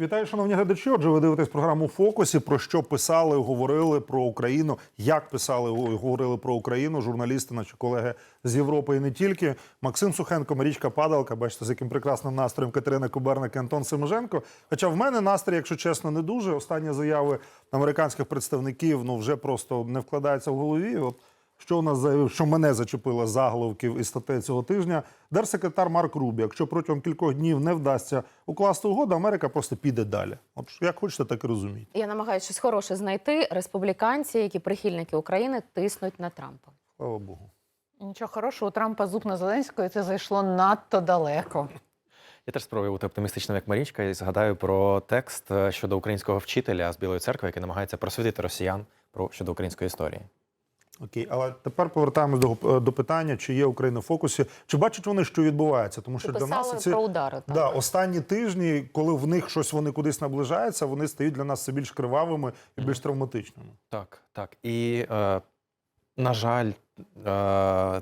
Вітаю, шановні глядачі. Отже, ви дивитесь програму фокусі. Про що писали, говорили про Україну, як писали говорили про Україну журналісти, наші колеги з Європи і не тільки. Максим Сухенко, Марічка Падалка. Бачите, з яким прекрасним настроєм Катерина Куберник і Антон Семеженко. Хоча в мене настрій, якщо чесно, не дуже. Останні заяви американських представників ну вже просто не вкладаються в голові. От що у нас заявив, що мене зачепило заголовків і статей цього тижня. Держсекретар Марк Рубі, якщо протягом кількох днів не вдасться укласти угоду, Америка просто піде далі. От як хочете, так і розумійте. Я намагаюся щось хороше знайти. Республіканці, які прихильники України, тиснуть на Трампа. Слава Богу. Нічого хорошого, у Трампа зуб на Зеленського, і це зайшло надто далеко. Я теж спробую бути оптимістичним, як Марічка, і згадаю про текст е, щодо українського вчителя з Білої церкви, який намагається просвітити росіян про щодо української історії. Окей, але тепер повертаємось до, до питання, чи є Україна в фокусі, чи бачать вони, що відбувається, тому що Ти для нас ці про удари. Так. да, останні тижні, коли в них щось вони кудись наближаються, вони стають для нас все більш кривавими і більш травматичними. Так, так. І, е, на жаль, е,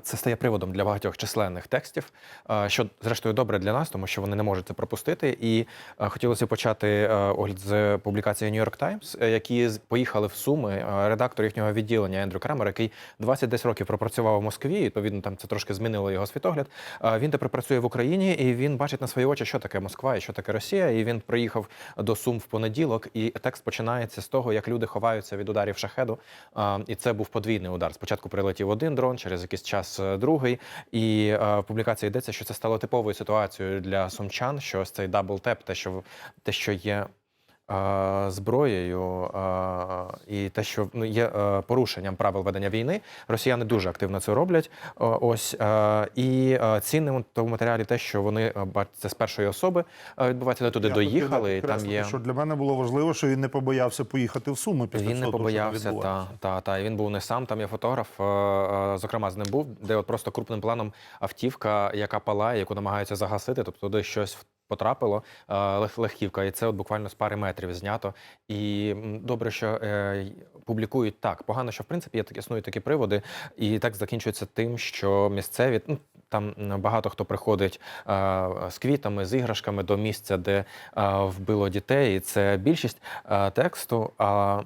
це стає приводом для багатьох численних текстів, е, що, зрештою, добре для нас, тому що вони не можуть це пропустити. І е, хотілося почати е, огляд з публікації New York Times, е, які поїхали в Суми. Е, Редактор їхнього відділення Ендрю Кремер, який 20 десь років пропрацював у Москві, відповідно, там це трошки змінило його світогляд. Е, Він тепер працює в Україні, і він бачить на свої очі, що таке Москва і що таке Росія. І він приїхав до Сум в понеділок, і текст починається з того, як люди ховаються від ударів шахеду. І це був подвійний удар. Спочатку прилетів один дрон, через якийсь час е, другий. І е, в публікації йдеться, що це стало типовою ситуацією для сумчан, що ось цей дабл-теп, те, що те, що є. Зброєю і те, що ну, є е, порушенням правил ведення війни, росіяни дуже активно це роблять. Ось е, і е, цінним тому матеріалі те, що вони це з першої особи відбувається. Вони туди Я доїхали, і там є що для мене було важливо, що він не побоявся поїхати в Суми після він цього, не того, побоявся, та, та, та. І він був не сам. Там є фотограф, зокрема, з ним був, де от просто крупним планом автівка, яка палає, яку намагаються загасити, тобто туди щось потрапило, е, легківка, і це от буквально з пари метрів знято. І добре, що е, публікують так. Погано, що в принципі є такі існують такі приводи, і так закінчується тим, що місцеві ну, там багато хто приходить е, з квітами, з іграшками до місця, де е, вбило дітей. І це більшість е, тексту. А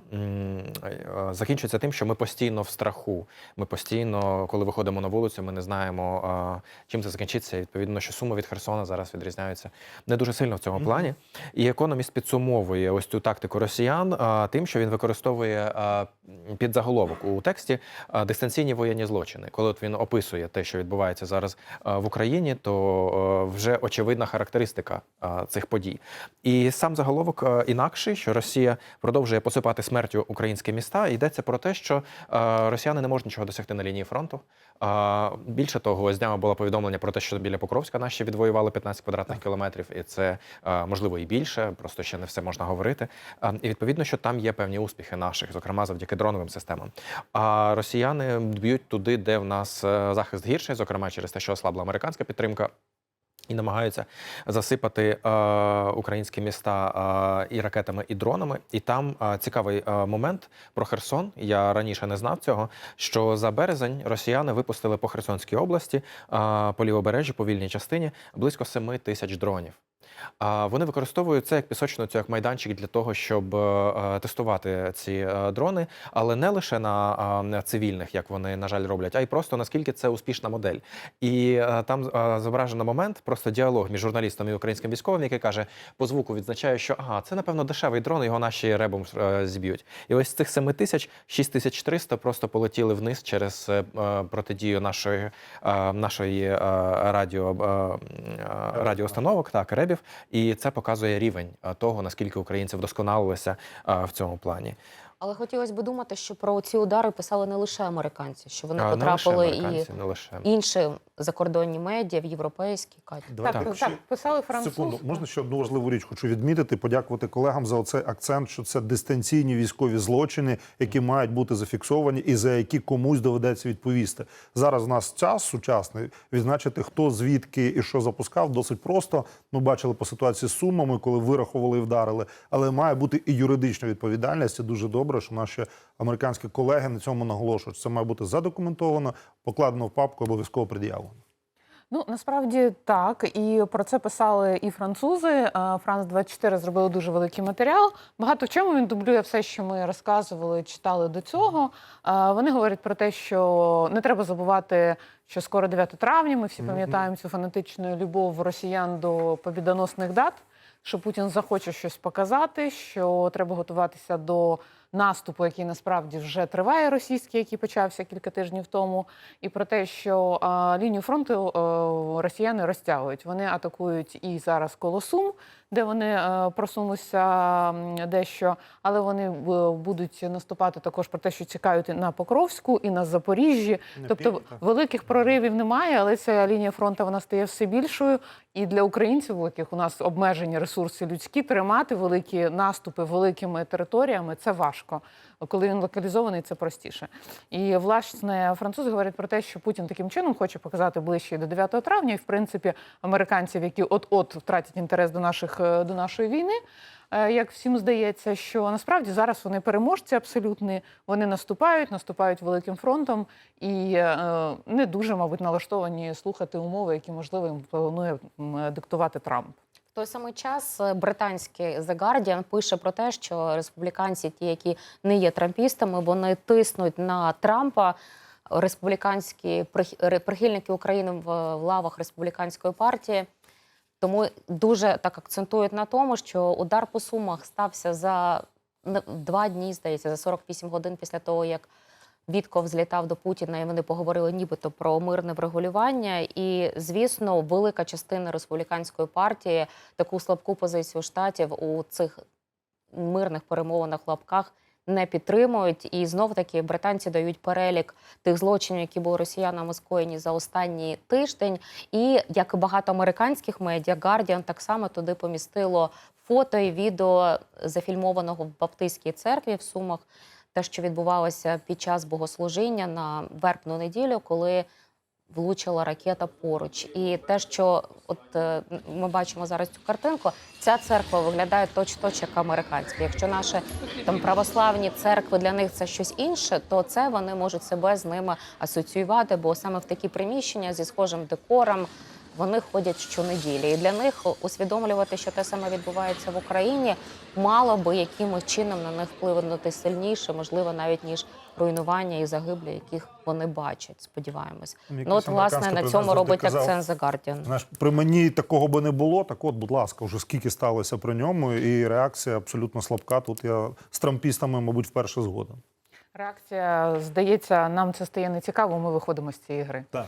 закінчується тим, що ми постійно в страху. Ми постійно, коли виходимо на вулицю, ми не знаємо, чим це закінчиться. І, Відповідно, що суми від Херсона зараз відрізняються не дуже сильно в цьому плані. І економіст підсумовує ось цю тактику росіян тим, що він використовує під заголовок у тексті дистанційні воєнні злочини. Коли от він описує те, що відбувається зараз а, в Україні, то вже очевидна характеристика цих подій. І сам заголовок інакший, що Росія продовжує посипати смертю українські міста. Йдеться про те, що росіяни не можуть нічого досягти на лінії фронту. Більше того, ось днями було повідомлення про те, що біля Покровська наші відвоювали 15 квадратних кілометрів, і це можливо і більше, просто ще не все можна говорити. І відповідно, що там є певні успіхи наших, зокрема завдяки дроновим системам. А росіяни б'ють туди, де в нас е, захист гірший, зокрема через те, що ослабла американська підтримка. І намагаються засипати е, українські міста е, і ракетами, і дронами. І там е, цікавий е, момент про Херсон. Я раніше не знав цього. Що за березень росіяни випустили по Херсонській області е, по лівобережжі, по вільній частині близько 7 тисяч дронів. Вони використовують це як пісочницю, як майданчик для того, щоб е, е, тестувати ці е, дрони, але не лише на цивільних, як вони на жаль роблять, а й просто наскільки це успішна модель. І там зображено момент, просто діалог між журналістом і українським військовим, який каже, по звуку відзначає, що ага, це напевно дешевий дрон, його наші ребом зіб'ють. І ось з цих 7 тисяч 6300 просто полетіли вниз через протидію нашої, нашої радіо, радіоустановок, так, ребів. І це показує рівень е, того, наскільки українці вдосконалилися е, в цьому плані. Але хотілося б думати, що про ці удари писали не лише американці, що вони А, не лише потрапили і не лише. інші закордонні медіа, в європейські Катя. Так, ще- так, писали французи. Секунду, можна ще одну важливу річ хочу відмітити, подякувати колегам за оцей акцент, що це дистанційні військові злочини, які мають бути зафіксовані і за які комусь доведеться відповісти. Зараз в нас час сучасний відзначити, хто звідки і що запускав, досить просто. Ми бачили по ситуації з сумами, коли вирахували і вдарили. Але має бути і юридична відповідальність. І дуже добре, що наші американські колеги на цьому наголошують. Це має бути задокументовано, покладено в папку, обов'язково пред'явлено. Ну насправді так, і про це писали і французи. Е, Франс 24 зробили дуже великий матеріал. Багато в чому він дублює все, що ми розказували, читали до цього. Е, Вони говорять про те, що не треба забувати, що скоро 9 травня. Ми всі пам'ятаємо цю фанатичну любов росіян до побідоносних дат. Що Путін захоче щось показати, що треба готуватися до наступу, який насправді вже триває російський, який почався кілька тижнів тому, і про те, що лінію фронту е, росіяни розтягують. Вони атакують і зараз колосум, де вони просунулися дещо, але вони е, будуть наступати також про те, що чекають і на Покровську, і на Запоріжжі. На Тобто пів, великих проривів немає, але ця лінія фронту вона стає все більшою. І для українців, у яких у нас обмежені ресурси людські, тримати великі наступи великими територіями це важко. Коли він локалізований, це простіше. І власне французи говорять про те, що Путін таким чином хоче показати ближче до 9 травня, і в принципі американців, які от-от втратять інтерес до наших е, до нашої війни. е, Як всім здається, що насправді зараз вони переможці абсолютні, вони наступають, наступають великим фронтом і е, не дуже, мабуть, налаштовані слухати умови, які можливо їм планує диктувати Трамп. Той самий час е, британський The Guardian пише про те, що республіканці, ті, які не є трампістами, вони тиснуть на Трампа. Республіканські прих- прихильники України в лавах республіканської партії. Тому дуже так акцентують на тому, що удар по сумах стався за два дні, здається, за 48 годин після того, як Вітков злітав до Путіна, і вони поговорили нібито про мирне врегулювання. І, звісно, велика частина республіканської партії таку слабку позицію штатів у цих мирних перемовинах лапках не підтримують. І знов таки британці дають перелік тих злочинів, які були росіянами скоєні за останній тиждень. І як і багато американських медіа, Guardian так само туди помістило фото і відео зафільмованого в Баптистській церкві в Сумах. Те, що відбувалося під час богослужіння на вербну неділю, коли влучила ракета поруч. І те, що от е, ми бачимо зараз цю картинку, ця церква виглядає точ-точ як американська. Якщо наші там православні церкви для них це щось інше, то це вони можуть себе з ними асоціювати, бо саме в такі приміщення зі схожим декором. Вони ходять щонеділі, і для них усвідомлювати, що те саме відбувається в Україні, мало би якимось чином на них впливати сильніше, можливо, навіть ніж руйнування і загиблі, яких вони бачать. Сподіваємось. Якийсь Ну от власне на цьому робить казав, акцент The Guardian. Знаєш, при мені такого би не було. Так от, будь ласка, вже скільки сталося при ньому, і реакція абсолютно слабка. Тут я з трампістами, мабуть, вперше згоден. Реакція здається, нам це стає нецікаво. Ми виходимо з цієї гри. Так.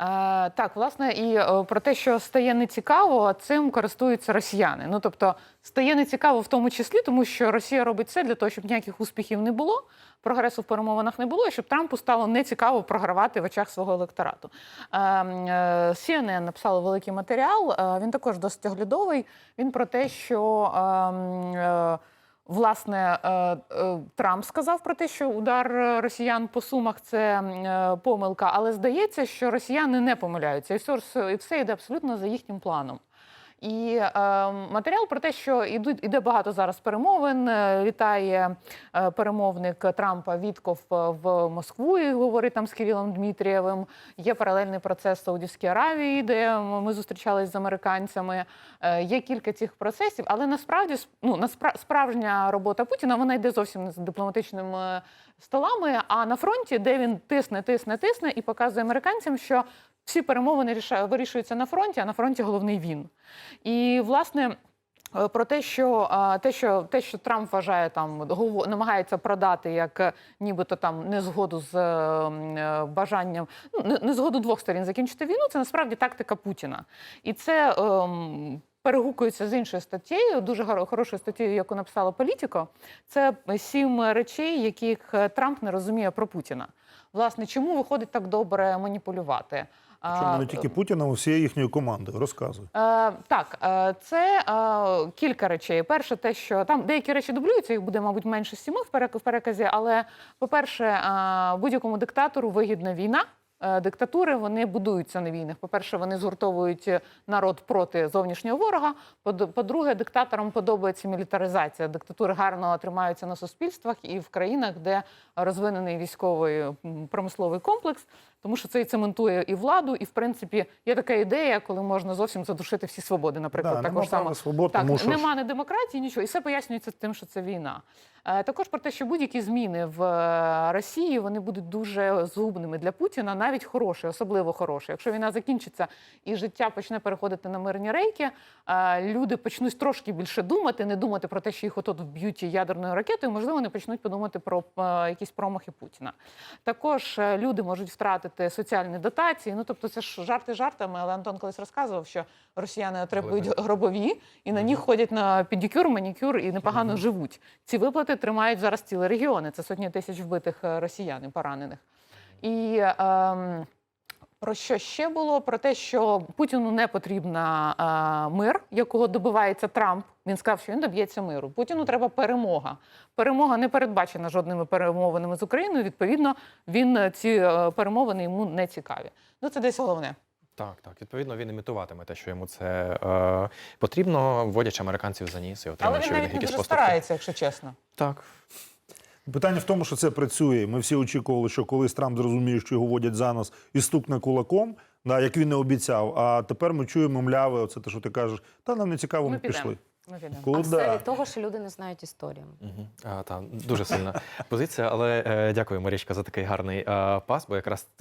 Е, так, власне, і е, про те, що стає нецікаво, цим користуються росіяни. Ну тобто, стає нецікаво в тому числі, тому що Росія робить все для того, щоб ніяких успіхів не було, прогресу в перемовинах не було, і щоб Трампу стало нецікаво програвати в очах свого електорату. Е, м, е, CNN написали великий матеріал. е, Він також досить оглядовий. Він про те, що. Власне, е, е, Трамп сказав про те, що удар е, росіян по сумах це помилка, але здається, що росіяни не помиляються, і все, і все йде абсолютно за їхнім планом. І е, матеріал про те, що ідуть іде багато зараз перемовин. е, Літає е, перемовник Трампа Вітков е, в Москву і говорить там з Кирилом Дмитрієвим. Є паралельний процес Саудівській Аравії, де ми зустрічалися з американцями. Е, Є кілька цих процесів, але насправді ну, наспра- справжня робота Путіна вона йде зовсім не з дипломатичними столами. А на фронті, де він тисне, тисне, тисне і показує американцям, що всі перемовини вирішуються на фронті, а на фронті головний він. І власне. е, Про те, що те, що те, що Трамп вважає там, намагається продати як е, нібито там незгоду з е, бажанням, ну не- незгоду двох сторін закінчити війну, це насправді тактика Путіна. І це ем, перегукується з іншою статтєю, дуже хоро- хорошою статтєю, яку написала Політіко. Це сім речей, яких Трамп не розуміє про Путіна. Власне, чому виходить так добре маніпулювати? А, Чому не тільки Путіна, а усієї їхньої команди. Розказуй. Е, так, е, це е, кілька речей. Перше, те, що там деякі речі дублюються, їх буде, мабуть, менше сіми в переказі. Але, по-перше, будь-якому диктатору вигідна війна. Диктатури вони будуються на війнах. По-перше, вони згуртовують народ проти зовнішнього ворога. По-друге, диктаторам подобається мілітаризація. Диктатури гарно тримаються на суспільствах і в країнах, де розвинений військовий промисловий комплекс. Тому що це і цементує і владу, і в принципі є така ідея, коли можна зовсім задушити всі свободи. Наприклад, Да, також права свобод, так, тому що нема не демократії, нічого, і все пояснюється тим, що це війна. Е, Також про те, що будь-які зміни в е, Росії вони будуть дуже згубними для Путіна, навіть хороші, особливо хороші. Якщо війна закінчиться і життя почне переходити на мирні рейки, е, люди почнуть трошки більше думати, не думати про те, що їх отут вб'ють ядерною ракетою. Можливо, вони почнуть подумати про якісь промахи Путіна. Також люди можуть втратити соціальні дотації. Ну тобто, це ж жарти жартами, але Антон колись розказував, що росіяни отримують гробові і на них ходять на педикюр, манікюр і непогано живуть. Ці виплати тримають зараз цілі регіони. Це сотні тисяч вбитих е, росіян і поранених. І ем, про що ще було? Про те, що Путіну не потрібна мир, якого добивається Трамп. Він сказав, що він доб'ється миру. Путіну треба перемога. Перемога не передбачена жодними перемовинами з Україною. Відповідно, він е, ці е, перемовини йому не цікаві. Ну це десь головне. Так, так. Відповідно, він імітуватиме те, що йому це е, потрібно, вводячи американців за ніс і Але він навіть не якісь дуже поступки. старається, якщо чесно. Так. Питання в тому, що це працює. Ми всі очікували, що колись Трамп зрозуміє, що його водять за нас і стукне кулаком, да, як він не обіцяв. А тепер ми чуємо мляви, оце те, що ти кажеш, та нам не цікаво, ми, Ми пішли. Ми підемо. А все від того, що люди не знають історію. Угу. А, та, дуже сильна позиція, але е, дякую, Марічка, за такий гарний е, пас, бо якраз е,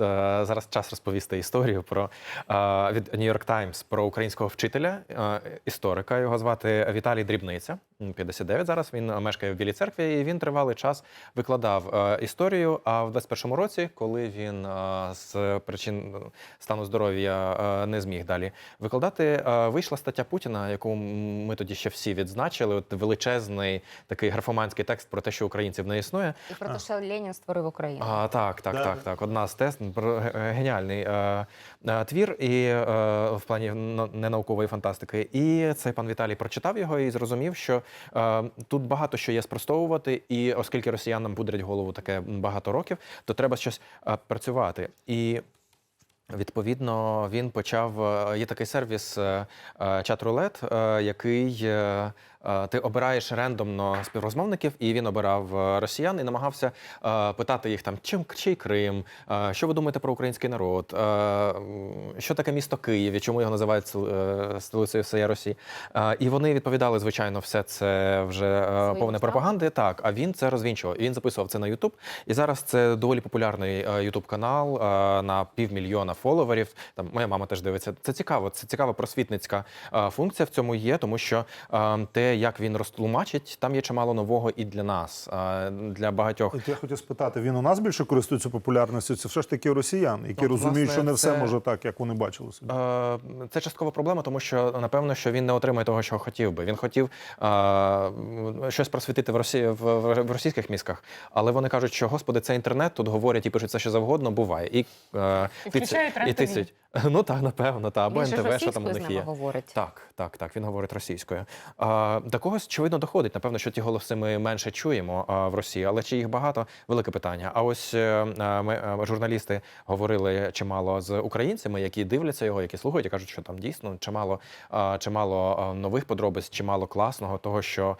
зараз час розповісти історію про е, від New York Times про українського вчителя, е, історика. Його звати Віталій Дрібниця. 59 зараз. Він мешкає в Білій церкві, і він тривалий час викладав е, історію. А в 21-му році, коли він е, з причин стану здоров'я е, не зміг далі викладати, е, вийшла стаття Путіна, яку ми тоді ще всі відзначили. От величезний такий графоманський текст про те, що українців не існує. І про те, що Ленін створив Україну. А, так, так, Да. так, так. Одна з тест про- геніальний е, е, твір, і е, в плані ненаукової фантастики. І цей пан Віталій прочитав його і зрозумів, що е, тут багато що є спростовувати, і оскільки росіянам пудрять голову таке багато років, то треба щось е, працювати. І Відповідно, він почав. е, Є такий сервіс е, е, чат-рулет, який ти обираєш рендомно співрозмовників, і він обирав е, росіян і намагався е, питати їх там, чим чий Крим, е, що ви думаєте про український народ, е, що таке місто Київ, і чому його називають стол- е, столицею всієї Росії. Е, І вони відповідали, звичайно, все це вже е, Своїм повне пропаганди. Так, а він це розвінчував. Він записував це на Ютуб. І зараз це доволі популярний Ютуб канал е, на півмільйона фоловерів. Там моя мама теж дивиться. Це цікаво. Це цікава просвітницька е, функція в цьому є, тому що е, те, як він розтлумачить, там є чимало нового і для нас, для багатьох. От я хотів спитати, він у нас більше користується популярністю? Це все ж таки росіян, які Ну, розуміють, власне, що не все це- може так, як вони бачили собі. Е, Це часткова проблема, тому що напевно, що він не отримає того, що хотів би. Він хотів е, щось просвітити в Росії в, в- в російських мізках, але вони кажуть, що господи, це інтернет, тут говорять і пишуть все, що завгодно, буває. І, е, І і РЕН-ТВ. Ну так, напевно, та або НТВ, що там у них є. говорить. Так, так, так. Він говорить російською. А, до когось очевидно доходить. Напевно, що ті голоси ми менше чуємо а, в Росії, але чи їх багато велике питання. А ось е, е, ми е, журналісти говорили чимало з українцями, які дивляться його, які слухають і кажуть, що там дійсно чимало, чимало нових подробиць, чимало класного, того, що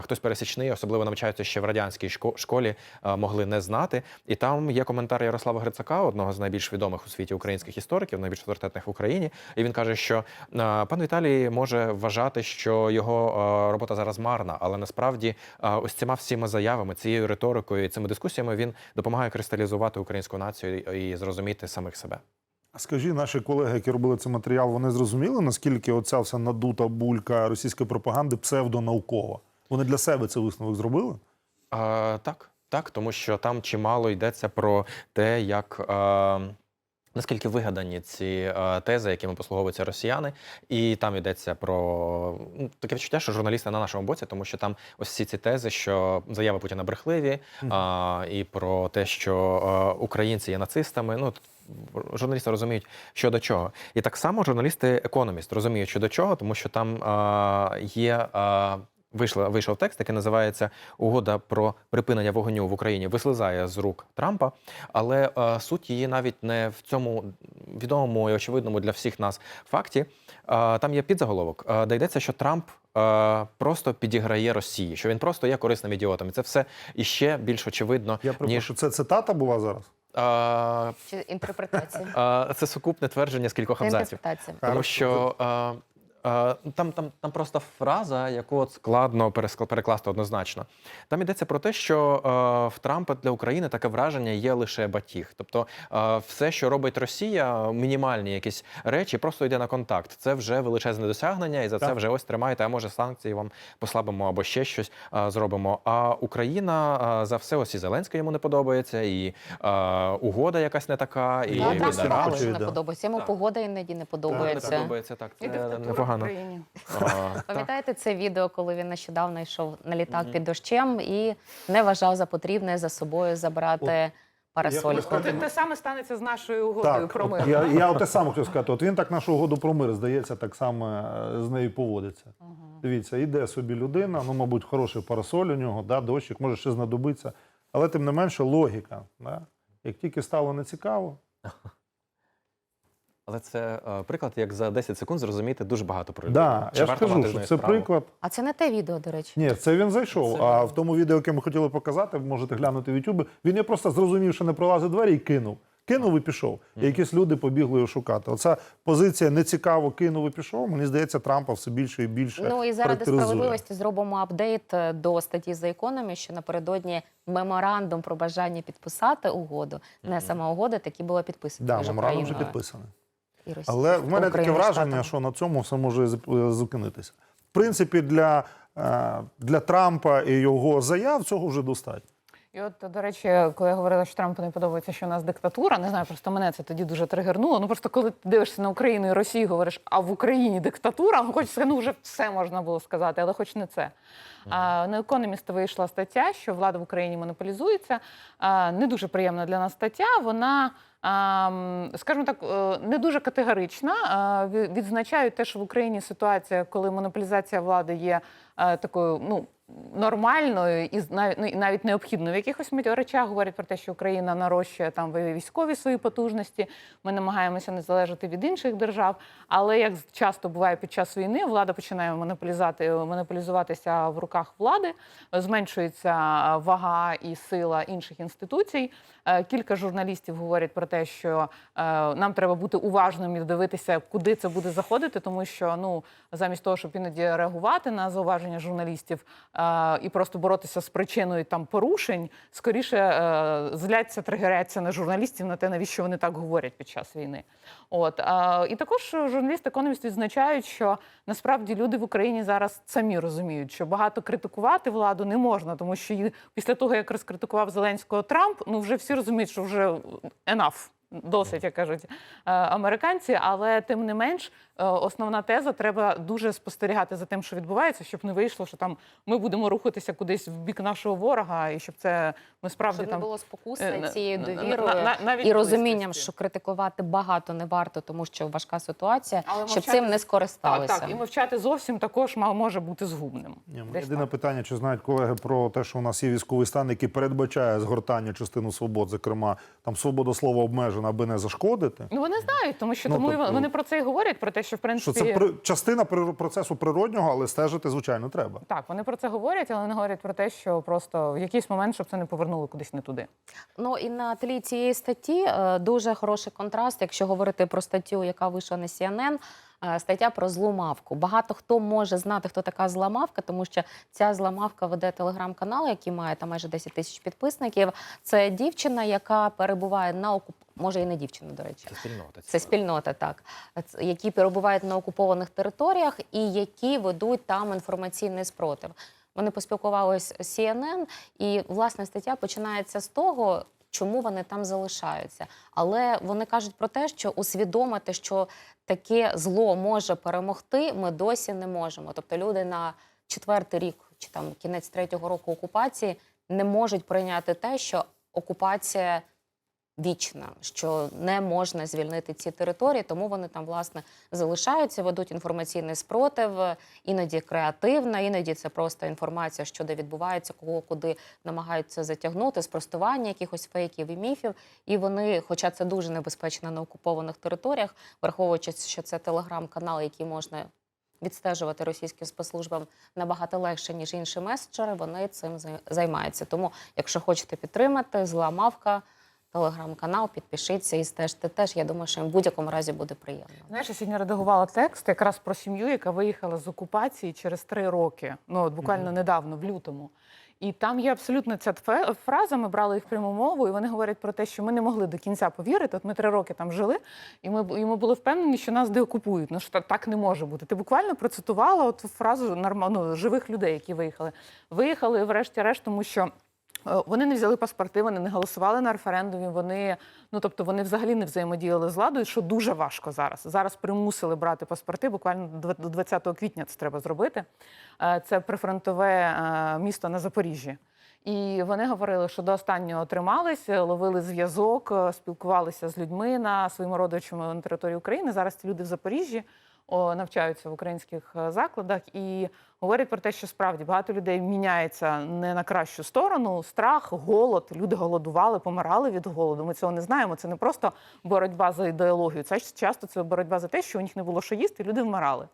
хтось пересічний, особливо навчаються ще в радянській шко- школі, могли не знати. І там є коментар Ярослава Грицака, одного з найбільш відомих у світі українських істориків, найбільш авторитетних в Україні. І він каже, що пан Віталій може вважати, що його робота зараз марна, але насправді ось цими всіма заявами, цією риторикою, цими дискусіями він допомагає кристалізувати українську націю і зрозуміти самих себе. А Скажи, наші колеги, які робили цей матеріал, вони зрозуміли, наскільки оця вся надута булька російської пропаганди псевдонаукова? Вони для себе цей висновок зробили? А, так, так, тому що там чимало йдеться про те, як. А, Наскільки вигадані ці е, тези, якими послуговуються росіяни, і там йдеться про ну, таке відчуття, що журналісти на нашому боці, тому що там ось всі ці тези, що заяви Путіна брехливі, а, і про те, що е, українці є нацистами. Ну журналісти розуміють, що до чого. І так само журналісти економіст розуміють, що до чого, тому що там е, є. Е, Вийшла вийшов текст, який називається Угода про припинення вогню в Україні вислизає з рук Трампа, але е, суть її навіть не в цьому відомому і очевидному для всіх нас факті. Е, там є підзаголовок, е, де йдеться, що Трамп е, просто підіграє Росії, що він просто є корисним ідіотом. І це все іще більш очевидно, Я ніж це цитата була зараз? А, Чи інтерпретація? а, це сукупне твердження з кількох Це абзаців. інтерпретація. Тому що е, е, там, там, там просто фраза, яку от складно перекласти однозначно. Там йдеться про те, що е, в Трампа для України таке враження є лише батіг. Тобто е, все, що робить Росія, мінімальні якісь речі, просто йде на контакт. Це вже величезне досягнення, і за це вже ось тримайте, а може санкції вам послабимо або ще щось е, зробимо. А Україна е, за все ось і Зеленський йому не подобається, і е, угода якась не така, і Да, віддирали. не подобається. Йому Так. погода іноді не не подобається. подобається так. Це диктатура в непогано. А. Пам'ятаєте це відео, коли він нещодавно йшов на літак під дощем і не вважав за потрібне за собою забрати парасольку? Те, те саме станеться з нашою угодою Так, про от мир. я, я те саме хотів сказати. От він так нашу угоду про мир, здається, так само е, з нею поводиться. Дивіться, йде собі людина, ну, мабуть, хороший парасоль у нього, да, дощик, може ще знадобиться. Але тим не менше логіка. Да? Як тільки стало нецікаво, Але це е, приклад, як за 10 секунд зрозуміти дуже багато про людину. да, Чи я ж варто кажу, мати з що нею це справу? приклад. А це не те відео, до речі. Ні, це він зайшов. Це- А в тому відео, яке ми хотіли показати, можете глянути в Ютубі. Він я просто зрозумів, що не пролазить двері і кинув. Кинув і пішов. І якісь люди побігли його шукати. Оця позиція нецікаво кинув і пішов. Мені здається, Трампа все більше і більше. Ну і заради характеризує. справедливості зробимо апдейт е, до статті The Economy, що напередодні меморандум про бажання підписати угоду, не сама угода, такі було підписано Да, між меморандум вже Україною підписаний. І Росією. Але в мене таке враження, Штатами. що на цьому все може зупинитися. В принципі, для, е, для Трампа і його заяв цього вже достатньо. І от, до речі, коли я говорила, що Трампу не подобається, що у нас диктатура, не знаю, просто мене це тоді дуже тригернуло. Ну просто коли ти дивишся на Україну і Росію, говориш, а в Україні диктатура, ну хоч це ну вже все можна було сказати, але хоч не це. А, на економіст вийшла стаття, що влада в Україні монополізується. А, не дуже приємна для нас стаття. Вона. Скажімо так, е, не дуже категорична. Відзначають те, що в Україні ситуація, коли монополізація влади є е, такою, ну нормальною і навіть ну, навіть необхідною в якихось речах. Говорять про те, що Україна нарощує там військові свої потужності. Ми намагаємося не залежати від інших держав. Але як часто буває під час війни, влада починає монополізати монополізуватися в руках влади, зменшується вага і сила інших інституцій. Е, Кілька журналістів говорять про те, що е, нам треба бути уважним і дивитися, куди це буде заходити, тому що ну замість того, щоб іноді реагувати на зауваження журналістів е, і просто боротися з причиною там порушень, скоріше е, зляться, тригеряться на журналістів на те, навіщо вони так говорять під час війни. От е, і також журналісти економісти відзначають, що насправді люди в Україні зараз самі розуміють, що багато критикувати владу не можна, тому що після того, як розкритикував Зеленського Трамп, ну вже всі розуміють, що вже enough. Досить, як кажуть е, американці, але тим не менш, е, основна теза треба дуже спостерігати за тим, що відбувається, щоб не вийшло, що там ми будемо рухатися кудись в бік нашого ворога, і щоб це ми справді Щоб не було спокуси е, цією на- на- на- і розумінням, що критикувати багато не варто, тому що важка ситуація, Але щоб мовчати- цим не скористалися. Так, так, і мовчати зовсім також ма- може бути згубним. Ні, Єдине так. питання, чи знають колеги про те, що у нас є військовий стан, який передбачає згортання частину свобод, зокрема, там свобода слова обмежена, аби не зашкодити. Ну вони знають, тому що Ну, тому тобто- вони про це і говорять, про те, що в Що це при- частина процесу природнього, але стежити, звичайно, треба. так, вони про це говорять, але не говорять про те, що просто в якийсь момент, щоб це не повернуло кудись не туди. Ну і на тлі цієї статті е, дуже хороший контраст, якщо говорити про статтю, яка вийшла на CNN, е, стаття про зломавку. Багато хто може знати, хто така зламавка, тому що ця зламавка веде телеграм-канал, який має там майже 10 тисяч підписників. Це дівчина, яка перебуває на окуп... може і не дівчина, до речі. Це спільнота. Це спільнота, так які перебувають на окупованих територіях і які ведуть там інформаційний спротив. Вони поспілкувалися з CNN, і власне стаття починається з того. Чому вони там залишаються? Але вони кажуть про те, що усвідомити, що таке зло може перемогти, ми досі не можемо. Тобто люди на четвертий рік чи там кінець третього року окупації не можуть прийняти те, що окупація вічна, що не можна звільнити ці території, тому вони там власне залишаються, ведуть інформаційний спротив, іноді креативна, іноді це просто інформація, що де відбувається, кого куди намагаються затягнути, спростування якихось фейків і міфів. І вони, хоча це дуже небезпечно на окупованих територіях, враховуючи, що це телеграм-канал, який можна. Відстежувати російським спецслужбам набагато легше, ніж інші меседжери, вони цим займаються. Тому, якщо хочете підтримати, зла мавка, телеграм-канал, підпишіться і стежте теж. Я думаю, що їм в будь-якому разі буде приємно. Знаєш, я сьогодні редагувала текст якраз про сім'ю, яка виїхала з окупації через три роки. Ну от буквально недавно, в лютому. І там є абсолютно ця фраза. Ми брали їх пряму мову, і вони говорять про те, що ми не могли до кінця повірити. От ми три роки там жили, і ми і ми були впевнені, що нас деокупують. Ну що та- так не може бути. Ти буквально процитувала от фразу нормально живих людей, які виїхали. Виїхали, врешті-решт, тому що. Е, Вони не взяли паспорти, вони не голосували на референдумі. Вони ну тобто вони взагалі не взаємодіяли з владою, що дуже важко зараз. Зараз примусили брати паспорти. Буквально до дв- 20 квітня це треба зробити. Е, Це прифронтове е, місто на Запоріжжі. І вони говорили, що до останнього трималися, ловили зв'язок, спілкувалися з людьми на своїми родичами на території України. Зараз ці люди в Запоріжжі навчаються в українських е, закладах і говорять про те, що справді багато людей міняється не на кращу сторону. Страх, голод. Люди голодували, помирали від голоду. Ми цього не знаємо. Це не просто боротьба за ідеологію. Це часто це боротьба за те, що у них не було що їсти, люди вмирали.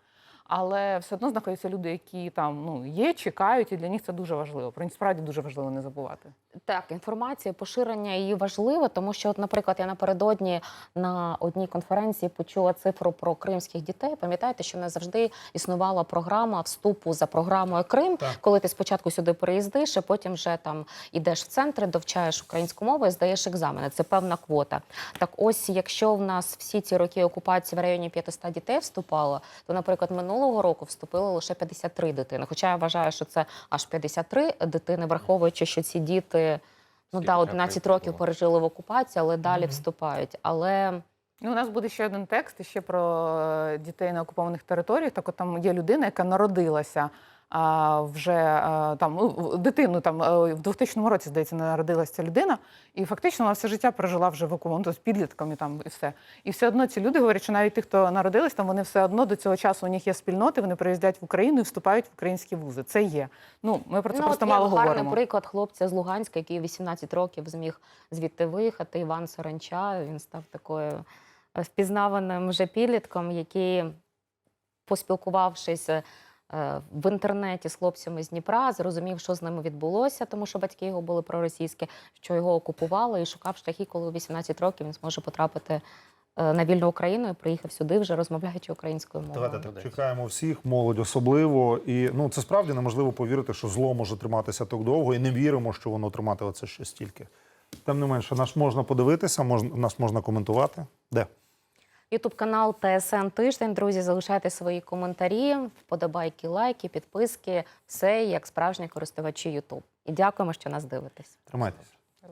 Але все одно знаходяться люди, які там ну є, чекають, і для них це дуже важливо. Про них справді дуже важливо не забувати. Так, інформація, поширення її важливо, тому що, от, наприклад, я напередодні на одній конференції почула цифру про кримських дітей. Пам'ятаєте, що не завжди існувала програма вступу за програмою Крим, Так. коли ти спочатку сюди приїздиш, а потім вже там ідеш в центри, довчаєш українську мову і здаєш екзамени. Це певна квота. Так, ось якщо в нас всі ці роки окупації в районі 500 дітей вступало, то, наприклад, минулого року вступило лише 53 дитини. Хоча я вважаю, що це аж 53 дитини, враховуючи, що ці діти. Ну Скільки да, 11 років пережили в окупації, але далі вступають. Але Ну, у нас буде ще один текст ще про е, дітей на окупованих територіях. Так, от там є людина, яка народилася. Вже там ну, дитину там е, в 2000 році, здається, народилася ця людина, і фактично вона все життя прожила вже в окупованому, тобто з підлітками там і все. І все одно ці люди говорять, що навіть ті, хто народились, там вони все одно до цього часу у них є спільноти, вони приїздять в Україну і вступають в українські вузи. Це є. Ну ми про це ну, просто от мало гарний говоримо. приклад хлопця з Луганська, який 18 років зміг звідти виїхати. Іван Саранча. Він став такою е, впізнаваним вже підлітком, який, поспілкувавшись е, в інтернеті з хлопцями з Дніпра, зрозумів, що з ними відбулося, тому що батьки його були проросійські, що його окупували, і шукав шляхи, коли у 18 років він зможе потрапити е, на вільну Україну і приїхав сюди, вже розмовляючи українською мовою. Давайте Молодець. чекаємо всіх, молодь особливо. І ну це справді неможливо повірити, що зло може триматися так довго, і не віримо, що воно триматиметься ще стільки. Тим не менше, нас можна подивитися, можна, нас можна коментувати. Де? Ютуб канал ТСН Тиждень. Друзі, залишайте свої коментарі, вподобайки, лайки, підписки. Все як справжні користувачі Ютуб. І дякуємо, що нас дивитесь. Тримайтеся.